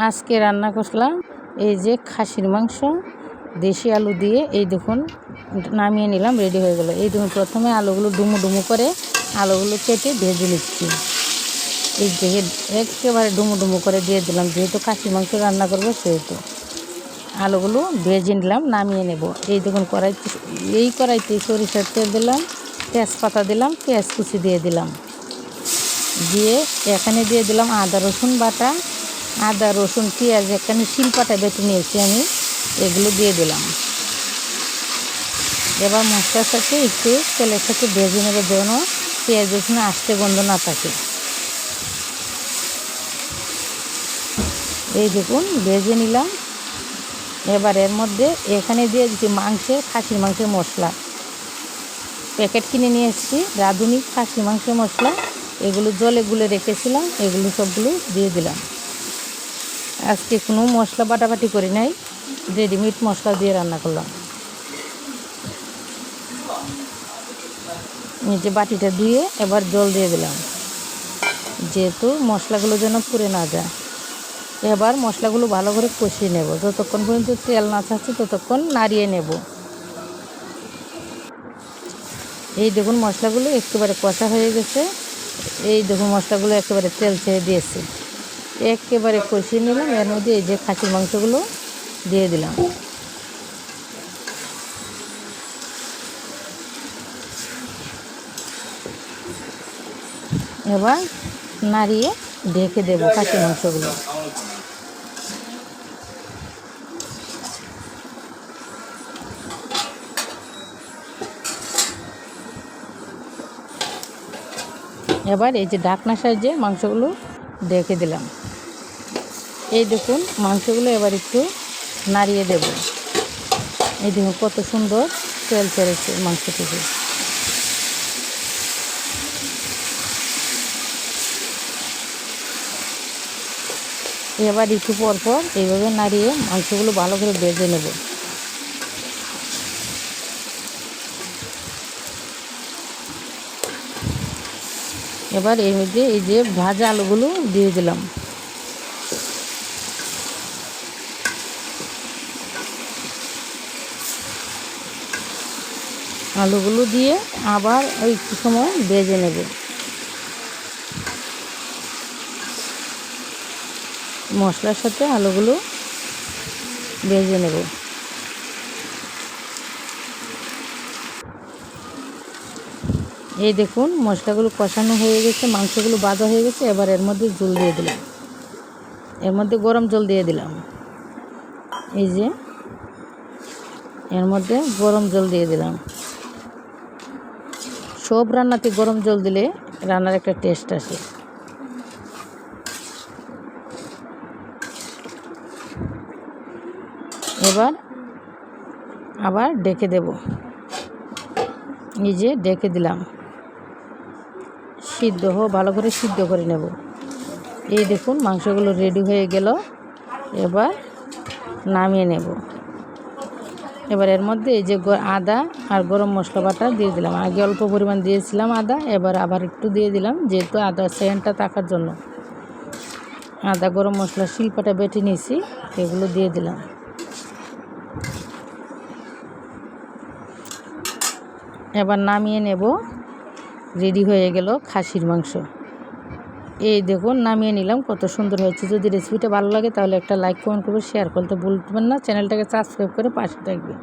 আজকে রান্না করলাম এই যে খাসির মাংস, দেশি আলু দিয়ে এই দেখুন নামিয়ে নিলাম রেডি হয়ে গেল। এই দেখুন, প্রথমে আলুগুলো ডুমু ডুমু করে আলুগুলো কেটে ভেজে নিচ্ছি। এই দেখে একেবারে ডুমু ডুমু করে দিয়ে দিলাম, যেহেতু খাসির মাংস রান্না করব সেহেতু। আলুগুলো ভেজে নিলাম, নামিয়ে নেব। এই দেখুন, কড়াইতে, এই কড়াইতে সরিষার তেল দিলাম, তেজপাতা দিলাম, পেঁয়াজ কুচি দিয়ে দিলাম। দিয়ে এখানে দিয়ে দিলাম আদা রসুন বাটা আদা, রসুন, পেঁয়াজ এখানে শিলপাটা বেটে নিয়েছি আমি, এগুলো দিয়ে দিলাম। এবার মশলার সাথে একটু তেলের সাথে ভেজে নেবে যেন পেঁয়াজ, রসুন আস্তে গন্ধ না থাকে। এই দেখুন, ভেজে নিলাম। এবার এর মধ্যে এখানে দিয়ে দিচ্ছি মাংসের, খাসির মাংসের মশলা। প্যাকেট কিনে নিয়ে এসেছি, রাঁধুনি, খাসির মাংসের মশলা। এগুলো জলে গুলে রেখেছিলাম, এগুলো সবগুলো দিয়ে দিলাম। আজকে কোনো মশলা বাটাবাটি করি নাই রেডিমেড মশলা দিয়ে রান্না করলাম। নিজে বাটিটা ধুয়ে এবার জল দিয়ে দিলাম, যেহেতু মশলাগুলো যেন পুড়ে না যায়। এবার মশলাগুলো ভালো করে কষিয়ে নেব, যতক্ষণ পর্যন্ত তেল না থাকছে ততক্ষণ নাড়িয়ে নেব। এই দেখুন মশলাগুলো একেবারে কষা হয়ে গেছে, এই দেখুন মশলাগুলো একেবারে তেল ছেড়ে দিয়েছে। একেবারে কষিয়ে নিলাম, এর মধ্যে এই যে খাসির মাংসগুলো দিয়ে দিলাম। এবার নাড়িয়ে ঢেকে দেবো খাসির মাংসগুলো। এবার এই যে ঢাকনা সাহায্যে মাংসগুলো ঢেকে দিলাম। এই দেখুন, মাংসগুলো এবার একটু নাড়িয়ে দেব। এই দেখুন, কত সুন্দর তেল চড়েছে মাংস থেকে এবার একটু পর পর এইভাবে নাড়িয়ে মাংসগুলো ভালো করে বেজে নেব। এবার এর মধ্যে এই যে ভাজা আলুগুলো দিয়ে দিলাম। আলুগুলো দিয়ে আবার ওই একটু সময় ভেজে নেব। মশলার সাথে আলুগুলো ভেজে নেব। এই দেখুন, মশলাগুলো কষানো হয়ে গেছে, মাংসগুলো বাঁধা হয়ে গেছে, এবার এর মধ্যে জল দিয়ে দিলাম। এর মধ্যে গরম জল দিয়ে দিলাম। এই যে, এর মধ্যে গরম জল দিয়ে দিলাম। সব রান্নাতে গরম জল দিলে রান্নার একটা টেস্ট আসে। এবার আবার ডেকে দেব। নিজে ডেকে দিলাম। সিদ্ধ হোক, ভালো করে সিদ্ধ করে নেব। এই দেখুন, মাংসগুলো রেডি হয়ে গেল। এবার নামিয়ে নেব। এবার এর মধ্যে এই যে আদা আর গরম মশলা বাটা দিয়ে দিলাম। আগে অল্প পরিমাণ দিয়েছিলাম আদা, এবার আবার একটু দিয়ে দিলাম, যেহেতু আদা সেন্টটা থাকার জন্য। আদা, গরম মশলা, শিল্পাটা বেটে নিয়েছি, এগুলো দিয়ে দিলাম। এবার নামিয়ে নেব, রেডি হয়ে গেল খাসির মাংস। এই দেখুন, নামিয়ে নিলাম। কত সুন্দর হয়েছে। যদি রেসিপিটা ভালো লাগে, তাহলে একটা লাইক কমেন্ট করবে শেয়ার করতে ভুলবেন না। চ্যানেলটাকে সাবস্ক্রাইব করে পাশে থাকবে।